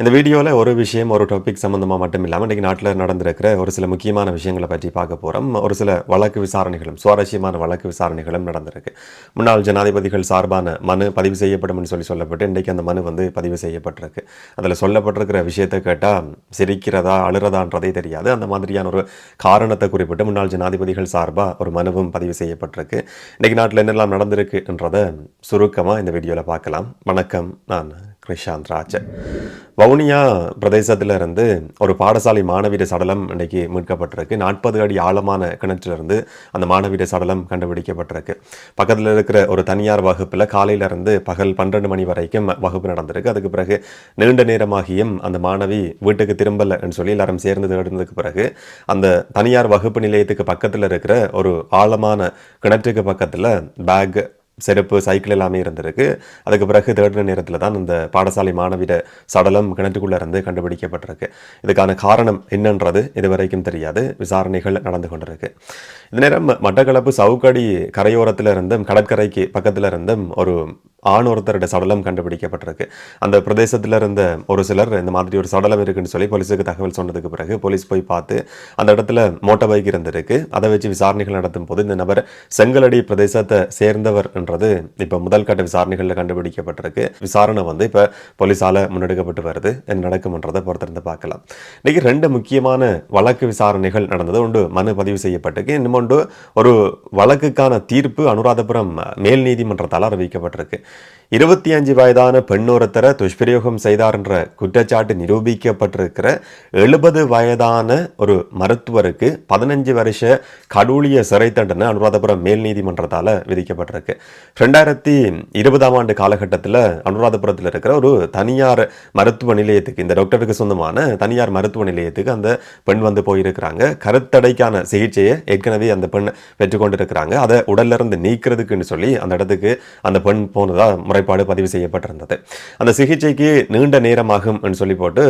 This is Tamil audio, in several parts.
இந்த வீடியோவில் ஒரு விஷயம் ஒரு டாபிக் சம்மந்தமாக மட்டும் இல்லாமல் இன்றைக்கி நாட்டில் நடந்திருக்கிற ஒரு சில முக்கியமான விஷயங்களை பற்றி பார்க்க போகிறோம் ஒரு சில வழக்கு விசாரணைகளும் சுவாரஸ்யமான வழக்கு விசாரணைகளும் நடந்திருக்கு. முன்னாள் ஜனாதிபதிகள் சார்பான மனு பதிவு செய்யப்படும்னு சொல்லி சொல்லப்பட்டு இன்றைக்கி அந்த மனு வந்து பதிவு செய்யப்பட்டிருக்கு. அதில் சொல்லப்பட்டிருக்கிற விஷயத்தை கேட்டால் சிரிக்கிறதா அழுறதான்றதே தெரியாது. அந்த மாதிரியான ஒரு காரணத்தை குறிப்பிட்டு முன்னாள் ஜனாதிபதிகள் சார்பாக ஒரு மனுவும் பதிவு செய்யப்பட்டிருக்கு. இன்றைக்கி நாட்டில் என்னெல்லாம் நடந்திருக்குன்றதை சுருக்கமாக இந்த வீடியோவில் பார்க்கலாம். வணக்கம் நான் கிருஷாந்த் ராஜ. வவுனியா பிரதேசத்தில் இருந்து ஒரு பாடசாலை மாணவிட சடலம் இன்றைக்கு மீட்கப்பட்டிருக்கு. நாற்பது அடி ஆழமான கிணற்றிலிருந்து அந்த மாணவிட சடலம் கண்டுபிடிக்கப்பட்டிருக்கு. பக்கத்தில் இருக்கிற ஒரு தனியார் வகுப்பில் காலையிலிருந்து பகல் பன்னெண்டு மணி வரைக்கும் வகுப்பு நடந்திருக்கு. அதுக்கு பிறகு நீண்ட நேரமாகியும் அந்த மாணவி வீட்டுக்கு திரும்பலைன்னு சொல்லி எல்லாரும் சேர்ந்து தேடினதுக்கு பிறகு அந்த தனியார் வகுப்பு நிலையத்துக்கு பக்கத்தில் இருக்கிற ஒரு ஆழமான கிணற்றுக்கு பக்கத்தில் பேக் செருப்பு சைக்கிள் எல்லாமே இருந்திருக்கு. அதுக்கு பிறகு தேடின நேரத்தில் தான் இந்த பாடசாலை மாணவிட சடலம் கிணற்றுக்குள்ளே இருந்து கண்டுபிடிக்கப்பட்டிருக்கு. இதுக்கான காரணம் என்னன்றது இதுவரைக்கும் தெரியாது. விசாரணைகள் நடந்து கொண்டிருக்கு. இந்த நேரம் மட்டக்களப்பு சவுக்கடி கரையோரத்தில் இருந்தும் கடற்கரைக்கு பக்கத்தில் இருந்தும் ஒரு ஆண் ஒருத்தருடைய சடலம் கண்டுபிடிக்கப்பட்டிருக்கு. அந்த பிரதேசத்தில் இருந்த ஒரு சிலர் இந்த மாதிரி ஒரு சடலம் இருக்குன்னு சொல்லி போலீஸுக்கு தகவல் சொன்னதுக்கு பிறகு போலீஸ் போய் பார்த்து அந்த இடத்துல மோட்டார் பைக் இருந்திருக்கு. அதை வச்சு விசாரணைகள் நடத்தும் போது இந்த நபர் செங்கலடி பிரதேசத்தை சேர்ந்தவர் அப்படின்றது இப்போ முதல் கட்ட விசாரணைகளில் கண்டுபிடிக்கப்பட்டிருக்கு. விசாரணை வந்து இப்போ போலீஸால் முன்னெடுக்கப்பட்டு வருது. என்ன நடக்கும்ன்றதை பொறுத்திருந்து பார்க்கலாம். இன்றைக்கி ரெண்டு முக்கியமான வழக்கு விசாரணைகள் நடந்தது. ஒன்று மனு பதிவு செய்யப்பட்டிருக்கு. இன்னும் ஒரு வழக்குக்கான தீர்ப்பு அனுராதபுரம் மேல் நீதிமன்றத்தால் அறிவிக்கப்பட்டிருக்கு. இருபத்தி அஞ்சு வயதான பெண்ணொருத்தரை துஷ்பிரயோகம் செய்தார் என்ற குற்றச்சாட்டு நிரூபிக்கப்பட்டிருக்கிற எழுபது வயதான ஒரு மருத்துவருக்கு பதினஞ்சு வருஷ கடூழிய சிறை தண்டனை அனுராதபுரம் மேல் நீதிமன்றத்தால் விதிக்கப்பட்டிருக்கு. ரெண்டாயிரத்தி இருபதாம் ஆண்டு காலகட்டத்தில் அனுராதபுரத்தில் இருக்கிற ஒரு தனியார் மருத்துவ நிலையத்துக்கு இந்த டாக்டருக்கு சொந்தமான தனியார் மருத்துவ நிலையத்துக்கு அந்த பெண் வந்து போயிருக்கிறாங்க. கருத்தடைக்கான சிகிச்சையை ஏற்கனவே அந்த பெண் பெற்றுக்கொண்டிருக்கிறாங்க. அதை உடல்ல இருந்து நீக்கிறதுக்குன்னு சொல்லி அந்த இடத்துக்கு அந்த பெண் போனதாக முறைப்பாடு பதிவு செய்யப்பட்டிருந்தது. அந்த சிகிச்சைக்கு நீண்ட நேரமாகும் சொல்லி போட்டு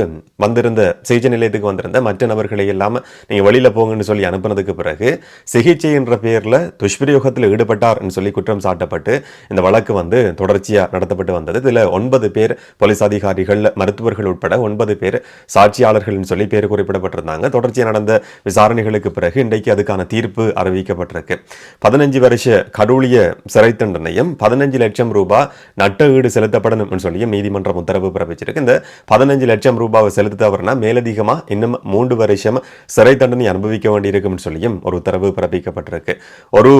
வந்திருந்த சிகிச்சை நிலையத்துக்கு வந்திருந்த மற்ற நபர்களை இல்லாமல் நீங்கள் வெளியில் போங்கன்னு சொல்லி அனுப்புனதுக்கு பிறகு சிகிச்சை என்ற பெயரில் துஷ்பிரயோகத்தில் ஈடுபட்டார் சொல்லி குற்றம் சாட்டப்பட்டு இந்த வழக்கு வந்து தொடர்ச்சியா நடத்தப்பட்டு வந்தது. இதில் ஒன்பது பேர் போலீஸ் அதிகாரிகள் மருத்துவர்கள் உட்பட ஒன்பது பேர் சாட்சியாளர்கள் சொல்லி பேர் குறிப்பிடப்பட்டிருந்தாங்க. தொடர்ச்சியாக நடந்த விசாரணைகளுக்கு பிறகு இன்றைக்கு அதுக்கான தீர்ப்பு அறிவிக்கப்பட்டிருக்கு. பதினஞ்சு வருஷ கடூழிய சிறை தண்டனையும் பதினஞ்சு லட்சம் ரூபாய் நட்ட ஈடு செலுத்தப்படணும் சொல்லியும் நீதிமன்றம் உத்தரவு பிறப்பிச்சிருக்கு. இந்த பதினஞ்சு லட்சம் ரூபாவை செலுத்தவர்னா மேலதிகமா இன்னும் மூன்று வருஷம் சிறை தண்டனை அனுபவிக்க வேண்டியிருக்கும்னு சொல்லியும் ஒரு உத்தரவு பிறப்பிக்கப்பட்டிருக்கு. ஒரு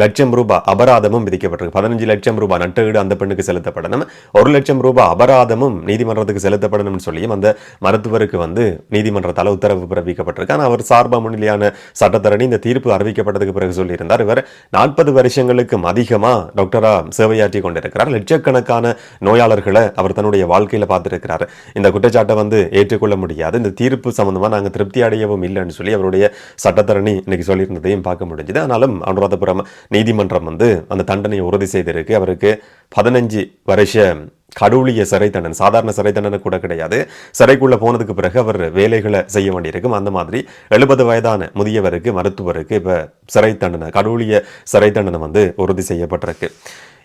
லட்சம் ரூபாய் அபராதமும் விதிக்கப்பட்டிருக்கு. பதினஞ்சு லட்சம் ரூபாய் நட்டஈடு அந்த பெண்ணுக்கு செலுத்தப்படணும். ஒரு லட்சம் ரூபாய் அபராதமும் நீதிமன்றத்துக்கு செலுத்தப்படணும்னு சொல்லியும் அந்த மருத்துவருக்கு வந்து நீதிமன்றத்தால் உத்தரவு பிறப்பிக்கப்பட்டிருக்கு. ஆனால் அவர் சார்பா முன்னிலையான சட்டத்தரணி இந்த தீர்ப்பு அறிவிக்கப்பட்டதுக்கு பிறகு சொல்லியிருந்தார். இவர் நாற்பது வருஷங்களுக்கும் அதிகமாக டாக்டரா சேவையாற்றி கொண்டிருக்கிறார். லட்சக்கணக்கான நோயாளர்களை அவர் தன்னுடைய வாழ்க்கையில் பார்த்துருக்கிறார். இந்த குற்றச்சாட்டை வந்து ஏற்றுக்கொள்ள முடியாது. இந்த தீர்ப்பு சம்பந்தமாக நாங்கள் திருப்தி அடையவும் இல்லைன்னு சொல்லி அவருடைய சட்டத்தரணி இன்னைக்கு சொல்லியிருந்ததையும் பார்க்க முடிஞ்சுது. ஆனாலும் அனுராதபுரம் நீதிமன்றம் வந்து அந்த தண்டனையை உறுதி செய்திருக்கு. அவருக்கு பதினஞ்சு வருஷ கடூழிய சிறை தண்டனை சாதாரண சிறை தண்டனை கூட கிடையாது. சிறைக்குள்ள போனதுக்கு பிறகு அவர் வேலைகளை செய்ய வேண்டியிருக்கும். அந்த மாதிரி எழுபது வயதான முதியவருக்கு மருத்துவருக்கு இப்போ சிறை தண்டனை கடூழிய சிறை தண்டனை வந்து உறுதி செய்யப்பட்டிருக்கு.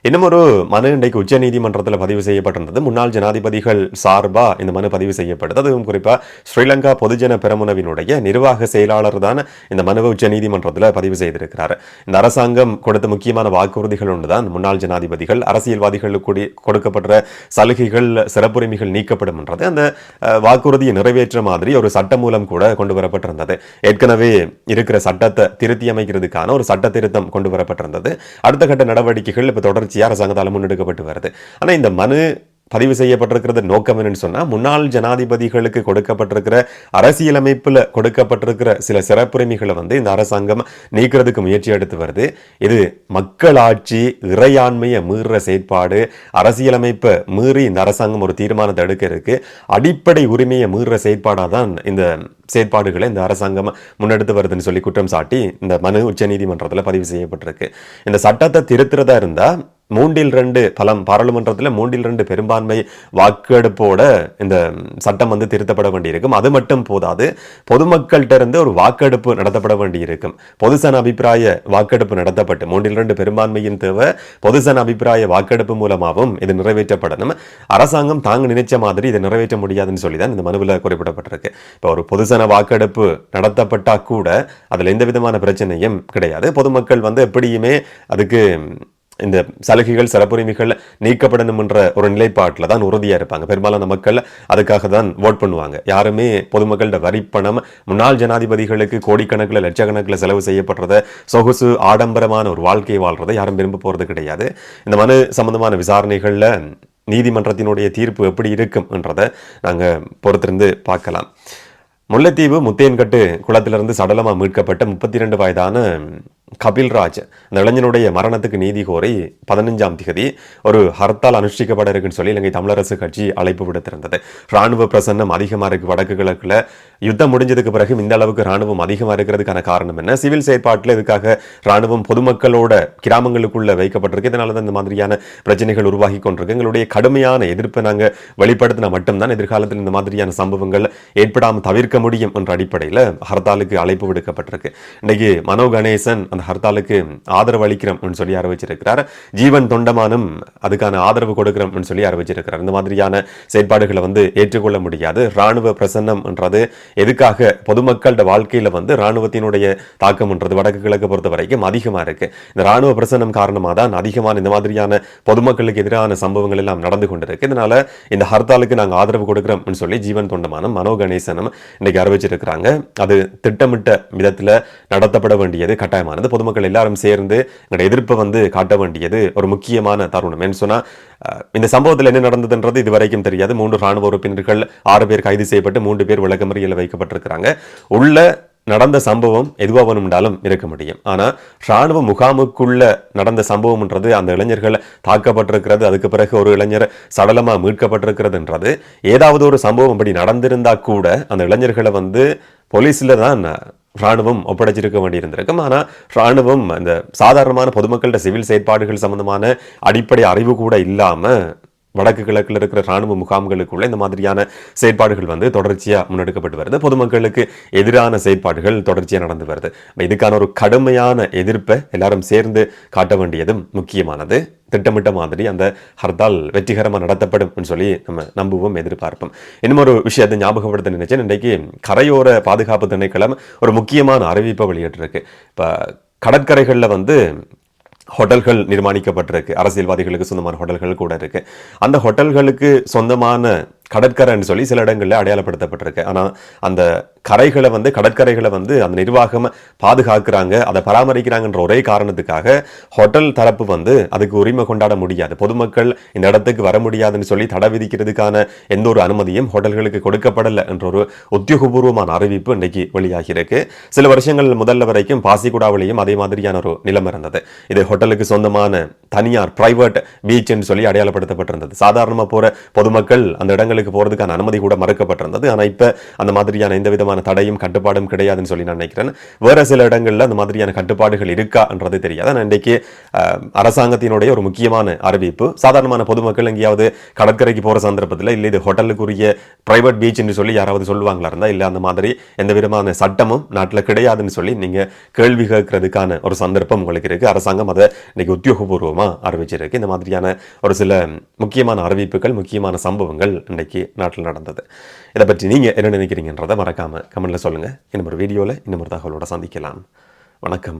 இன்னும் ஒரு மனு இன்றைக்கு உச்சநீதிமன்றத்தில் பதிவு செய்யப்பட்டிருந்தது. முன்னாள் ஜனாதிபதிகள் சார்பா இந்த மனு பதிவு செய்யப்பட்டது. அதுவும் குறிப்பா ஸ்ரீலங்கா பொதுஜன பெரமுனவினுடைய நிர்வாக செயலாளர் தான் இந்த மனுவை உச்ச நீதிமன்றத்தில் பதிவு செய்திருக்கிறார். இந்த அரசாங்கம் கொடுத்த முக்கியமான வாக்குறுதிகள் ஒன்றுதான். முன்னாள் ஜனாதிபதிகள் அரசியல்வாதிகளுக்கு கூடி கொடுக்கப்பட்ட சலுகைகள் சிறப்புரிமைகள் நீக்கப்படும் என்றது. அந்த வாக்குறுதியை நிறைவேற்ற மாதிரி ஒரு சட்ட மூலம் கூட கொண்டு வரப்பட்டிருந்தது. ஏற்கனவே இருக்கிற சட்டத்தை திருத்தி அமைக்கிறதுக்கான ஒரு சட்ட திருத்தம் கொண்டு வரப்பட்டிருந்தது. அடுத்த கட்ட நடவடிக்கைகள் இப்போ தொடர்ச்சி முயற்சி அரசாங்கத்தால் முன்னெடுக்கப்பட்டு வருது. ஆனால் இந்த மனு பதிவு செய்யப்பட்டிருக்கிறது நோக்கம் என்னன்னு சொன்னால் முன்னாள் ஜனாதிபதிகளுக்கு கொடுக்கப்பட்டிருக்கிற அரசியலமைப்பில் கொடுக்கப்பட்டிருக்கிற சில சிறப்புரிமைகளை வந்து இந்த அரசாங்கம் நீக்கிறதுக்கு முயற்சி எடுத்து வருது. இது மக்களாட்சி இறையாண்மையை மீறுற செயற்பாடு அரசியலமைப்பை மீறி இந்த அரசாங்கம் ஒரு தீர்மானத்தை எடுக்க இருக்கு. அடிப்படை உரிமையை மீறுற செயற்பாடாக தான் இந்த செயற்பாடுகளை இந்த அரசாங்கம் முன்னெடுத்து வருதுன்னு சொல்லி குற்றம் சாட்டி இந்த மனு உச்சநீதிமன்றத்தில் பதிவு செய்யப்பட்டிருக்கு. இந்த சட்டத்தை திருத்துறதா இருந்தால் மூன்றில் ரெண்டு பலம் பாராளுமன்றத்தில் மூன்றில் ரெண்டு பெரும்பான்மை வாக்கெடுப்போட இந்த சட்டம் வந்து திருத்தப்பட வேண்டியிருக்கும். அது மட்டும் போதாது பொதுமக்கள்கிட்ட இருந்து ஒரு வாக்கெடுப்பு நடத்தப்பட வேண்டியிருக்கும். பொதுசன அபிப்பிராய வாக்கெடுப்பு நடத்தப்பட்டு மூன்றில் ரெண்டு பெரும்பான்மையின் தேவை பொதுசன அபிப்பிராய வாக்கெடுப்பு மூலமாகவும் இது நிறைவேற்றப்படணும். அரசாங்கம் தாங்க நினைச்ச மாதிரி இதை நிறைவேற்ற முடியாதுன்னு சொல்லி தான் இந்த மனுவில் குறிப்பிடப்பட்டிருக்கு. இப்போ ஒரு பொதுசன வாக்கெடுப்பு நடத்தப்பட்டால் கூட அதில் எந்த விதமான பிரச்சனையும் கிடையாது. பொதுமக்கள் வந்து எப்படியுமே அதுக்கு இந்த சலுகைகள் சிறப்புரிமைகள் நீக்கப்படணும் என்ற ஒரு நிலைப்பாட்டில் தான் உறுதியாக இருப்பாங்க. பெரும்பாலான மக்கள் அதுக்காக தான் ஓட் பண்ணுவாங்க. யாருமே பொதுமக்களோட வரிப்பணம் முன்னாள் ஜனாதிபதிகளுக்கு கோடிக்கணக்கில் லட்சக்கணக்கில் செலவு செய்யப்படுறத சொகுசு ஆடம்பரமான ஒரு வாழ்க்கையை வாழ்றதை யாரும் விரும்ப போகிறது கிடையாது. இந்த மனு சம்பந்தமான விசாரணைகளில் நீதிமன்றத்தினுடைய தீர்ப்பு எப்படி இருக்கும் என்றதை நாங்கள் பொறுத்திருந்து பார்க்கலாம். முல்லைத்தீவு முத்தேன்கட்டு குளத்திலிருந்து சடலமாக மீட்கப்பட்ட முப்பத்தி ரெண்டு வயதான கபில்ராஜ் அந்த இளைஞனுடைய மரணத்துக்கு நீதி கோரி பதினஞ்சாம் திகதி ஒரு ஹர்த்தால் அனுஷ்டிக்கப்பட இருக்குன்னு சொல்லி இலங்கை தமிழரசு கட்சி அழைப்பு விடுத்திருந்தது. ராணுவ பிரசன்னம் அதிகமாக இருக்கு வடக்கு கிழக்கில். யுத்தம் முடிஞ்சதுக்கு பிறகு இந்த அளவுக்கு ராணுவம் அதிகமாக இருக்கிறதுக்கான காரணம் என்ன? சிவில் செயற்பாட்டில் இதுக்காக ராணுவம் பொதுமக்களோட கிராமங்களுக்குள்ள வைக்கப்பட்டிருக்கு. இதனால தான் இந்த மாதிரியான பிரச்சனைகள் உருவாகி கொண்டிருக்கு. எங்களுடைய கடுமையான எதிர்ப்பை நாங்கள் வெளிப்படுத்தினா மட்டும்தான் எதிர்காலத்தில் இந்த மாதிரியான சம்பவங்கள் ஏற்படாமல் தவிர்க்க முடியும் என்ற அடிப்படையில் ஹர்த்தாலுக்கு அழைப்பு விடுக்கப்பட்டிருக்கு. இன்னைக்கு மனோ கணேசன் அந்த ஹர்த்தாலுக்கு ஆதரவு அளிக்கிறோம் சொல்லி அறிவிச்சிருக்கிறார். ஜீவன் தொண்டமானும் அதுக்கான ஆதரவு கொடுக்கிறோம் சொல்லி அறிவிச்சிருக்கிறார். இந்த மாதிரியான செயற்பாடுகளை வந்து ஏற்றுக்கொள்ள முடியாது. ராணுவ பிரசன்னம்ன்றது எதுக்காக பொதுமக்களோட வாழ்க்கையில வந்து ராணுவத்தினுடைய தாக்கம்ன்றது வடக்கு கிழக்கு பொறுத்த வரைக்கும் அதிகமா இருக்கு. இந்த ராணுவ பிரசன்னம் காரணமாக தான் அதிகமான இந்த மாதிரியான பொதுமக்களுக்கு எதிரான சம்பவங்கள் எல்லாம் நடந்து கொண்டிருக்கு. இதனால இந்த ஹர்த்தாலுக்கு நாங்கள் ஆதரவு கொடுக்கிறோம் சொல்லி ஜீவன் தொண்டமானும் மனோ கணேசனும் இன்னைக்கு அறிவிச்சிருக்கிறாங்க. அது திட்டமிட்ட விதத்தில் நடத்தப்பட வேண்டியது கட்டாயமானது. பொதுமக்கள் எல்லாரும் சேர்ந்து எங்களுடைய எதிர்ப்பை வந்து காட்ட வேண்டியது ஒரு முக்கியமான தருணம். என்று சொன்னா இந்த சம்பவத்தில் என்ன நடந்ததுன்றது இதுவரைக்கும் தெரியாது. மூன்று ராணுவ உறுப்பினர்கள் ஆறு பேர் கைது செய்யப்பட்டு மூன்று பேர் விளக்கமறியில் வைக்கப்பட்டிருக்கிறாங்க. உள்ள நடந்த சம்பவம் எதுவாக வேணும்னாலும் இருக்க முடியும். ஆனால் இராணுவ முகாமுக்குள்ள நடந்த சம்பவம்ன்றது அந்த இளைஞர்கள் தாக்கப்பட்டிருக்கிறது அதுக்கு பிறகு ஒரு இளைஞர் சடலமாக மீட்கப்பட்டிருக்கிறதுன்றது. ஏதாவது ஒரு சம்பவம் இப்படி நடந்திருந்தா கூட அந்த இளைஞர்களை வந்து போலீஸில் தான் ராணுவம் ஒப்படைச்சிருக்க வேண்டியிருந்திருக்கும். ஆனால் ராணுவம் அந்த சாதாரணமான பொதுமக்கள்கிட்ட சிவில் செயற்பாடுகள் சம்பந்தமான அடிப்படை அறிவு கூட இல்லாமல் வடக்கு கிழக்கில் இருக்கிற ராணுவ முகாம்களுக்குள்ள இந்த மாதிரியான செயற்பாடுகள் வந்து தொடர்ச்சியாக முன்னெடுக்கப்பட்டு வருது. பொதுமக்களுக்கு எதிரான செயற்பாடுகள் தொடர்ச்சியாக நடந்து வருது. இதுக்கான ஒரு கடுமையான எதிர்ப்பை எல்லாரும் சேர்ந்து காட்ட வேண்டியதும் முக்கியமானது. திட்டமிட்ட மாதிரி அந்த ஹர்தால் வெற்றிகரமாக நடத்தப்படும் சொல்லி நம்ம நம்புவோம் எதிர்பார்ப்போம். இன்னும் ஒரு விஷயத்தை ஞாபகப்படுத்த நினைச்சேன். இன்றைக்கு கரையோர பாதுகாப்பு திணைக்களம் ஒரு முக்கியமான அறிவிப்பை வெளியிட்டிருக்கு. இப்போ கடற்கரைகளில் வந்து ஹோட்டல்கள் நிர்மாணிக்கப்பட்டிருக்கு. அரசியல்வாதிகளுக்கு சொந்தமான ஹோட்டல்கள் கூட இருக்குது அந்த ஹோட்டல்களுக்கு சொந்தமான கடற்கரைன்னு சொல்லி சில இடங்களில் அடையாளப்படுத்தப்பட்டிருக்கு. ஆனால் அந்த கரைகளை வந்து கடற்கரைகளை வந்து அந்த நிர்வாகம் பாதுகாக்கிறாங்க அதை பராமரிக்கிறாங்கன்ற ஒரே காரணத்துக்காக ஹோட்டல் தரப்பு வந்து அதுக்கு உரிமை கொண்டாட முடியாது. பொதுமக்கள் இந்த இடத்துக்கு வர முடியாதுன்னு சொல்லி தடை விதிக்கிறதுக்கான எந்த ஒரு அனுமதியும் ஹோட்டல்களுக்கு கொடுக்கப்படலை என்ற ஒரு உத்தியோகபூர்வமான அறிவிப்பு இன்னைக்கு வெளியாகி இருக்கு சில வருஷங்கள் முதல்ல வரைக்கும் பாசிக்குடாவிலையும் அதே மாதிரியான ஒரு நிலைமை இருந்தது. இது ஹோட்டலுக்கு சொந்தமான தனியார் பிரைவேட் பீச்னு சொல்லி அடையாளப்படுத்தப்பட்டிருந்தது. சாதாரணமாக போற பொதுமக்கள் அந்த இடங்களுக்கு போறதுக்கான அனுமதி கூட மறுக்கப்பட்டிருந்தது. ஆனால் இப்போ அந்த மாதிரியான எந்த விதமான தடையும் கட்டுப்பாடும் கிடையாதுன்னு சொல்லி நான் நினைக்கிறேன். வேற சில இடங்கள்ல அந்த மாதிரியான கட்டுப்பாடுகள் இருக்கான்றது தெரியாது. ஆனால் இன்றைக்கு அரசாங்கத்தினுடைய ஒரு முக்கியமான அறிவிப்பு சாதாரணமான பொதுமக்கள் எங்கேயாவது கடற்கரைக்கு போற சந்தர்ப்பத்தில் இல்லை இது ஹோட்டலுக்குரிய பிரைவேட் பீச்னு சொல்லி யாராவது சொல்லுவாங்களா இருந்தா இல்லை அந்த மாதிரி எந்த விதமான சட்டமும் நாட்டில் கிடையாதுன்னு சொல்லி நீங்க கேள்வி கேட்கறதுக்கான ஒரு சந்தர்ப்பம் உங்களுக்கு இருக்கு. அரசாங்கம் அதை இன்னைக்கு உத்தியோகபூர்வமா அறிவிச்சிருக்கு. இந்த மாதிரியான ஒரு சில முக்கியமான அறிவிப்புகள் முக்கியமான சம்பவங்கள் இன்னைக்கு நாட்டில் நடந்தது. இதை பற்றி நீங்க என்ன நினைக்கிறீங்கன்றதை மறக்காம கமெண்ட்ல சொல்லுங்க. இன்னும் ஒரு வீடியோவில் இன்னும் ஒரு தகவலோட சந்திக்கலாம். வணக்கம்.